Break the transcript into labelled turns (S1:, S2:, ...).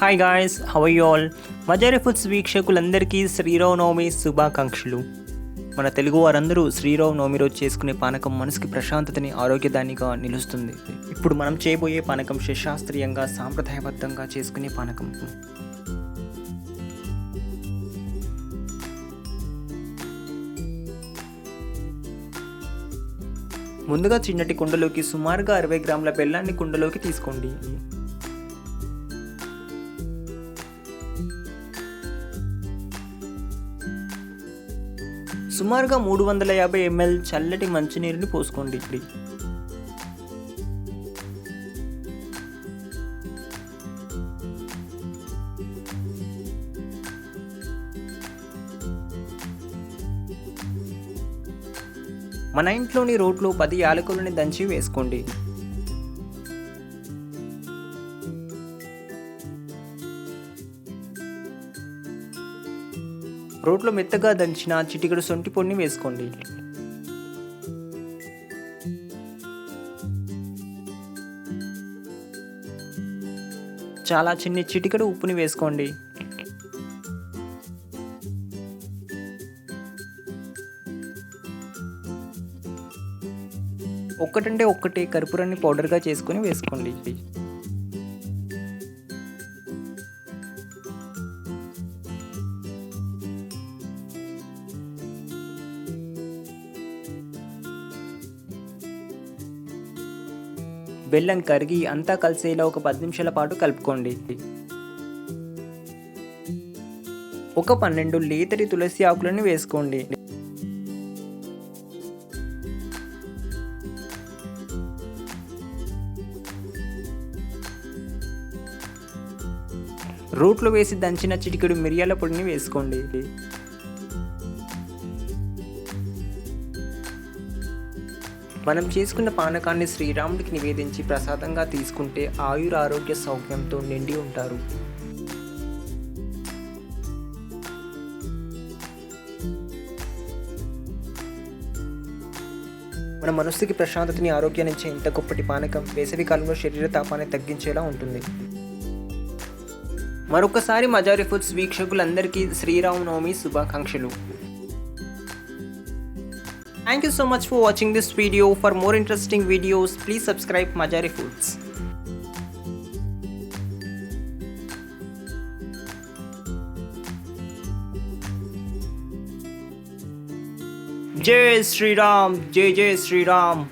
S1: Hi guys how you all Majari foods వీక్షకులందరికీ శ్రీరామనవమి శుభాకాంక్షలు. మన తెలుగు వారందరూ శ్రీరామనవమి రోజు చేసుకునే పానకం మనసుకి ప్రశాంతతని ఆరోగ్యదానిగా నిలుస్తుంది. ఇప్పుడు మనం చేయబోయే పానకం శాస్త్రీయంగా సాంప్రదాయబద్ధంగా చేసుకునే పానకం. ముందుగా చిన్నటి కుండలోకి సుమారుగా అరవై గ్రాముల బెల్లాన్ని కుండలోకి తీసుకోండి. సుమారుగా మూడు వందల యాభై ఎంఎల్ చల్లటి మంచినీరుని పోసుకోండి మన ఇంట్లోని రోట్లో పది యాలకులని దంచి వేసుకోండి. రోట్లో మెత్తగా దంచిన చిటికెడు సొంటి పొడిని వేసుకోండి. చాలా చిన్ని చిటికెడు ఉప్పుని వేసుకోండి. ఒక్కటంటే ఒక్కటి కర్పూరాన్ని పౌడర్గా చేసుకొని వేసుకోండి. బెల్లం కరిగి అంతా కలిసేలా ఒక పది నిమిషాల పాటు కలుపుకోండి. ఒక పన్నెండు లేతరి తులసి ఆకులను వేసుకోండి. రోట్లో వేసి దంచిన చిటికెడు మిరియాల పొడిని వేసుకోండి. మనం చేసుకున్న పానకాన్ని శ్రీరాముడికి నివేదించి ప్రసాదంగా తీసుకుంటే ఆయుర ఆరోగ్య సౌఖ్యంతో నిండి ఉంటారు. మన మనస్సుకి ప్రశాంతతని ఆరోగ్యాన్ని ఇచ్చే ఇంత గొప్పటి పానకం వేసవి కాలంలో శరీర తాపాన్ని తగ్గించేలా ఉంటుంది. మరొకసారి మజారి ఫుడ్స్ వీక్షకులందరికీ శ్రీరామనవమి శుభాకాంక్షలు. Thank you so much for watching this video. For more interesting videos, please subscribe Majari Foods. Jai Sri Ram, Jai Sri Ram.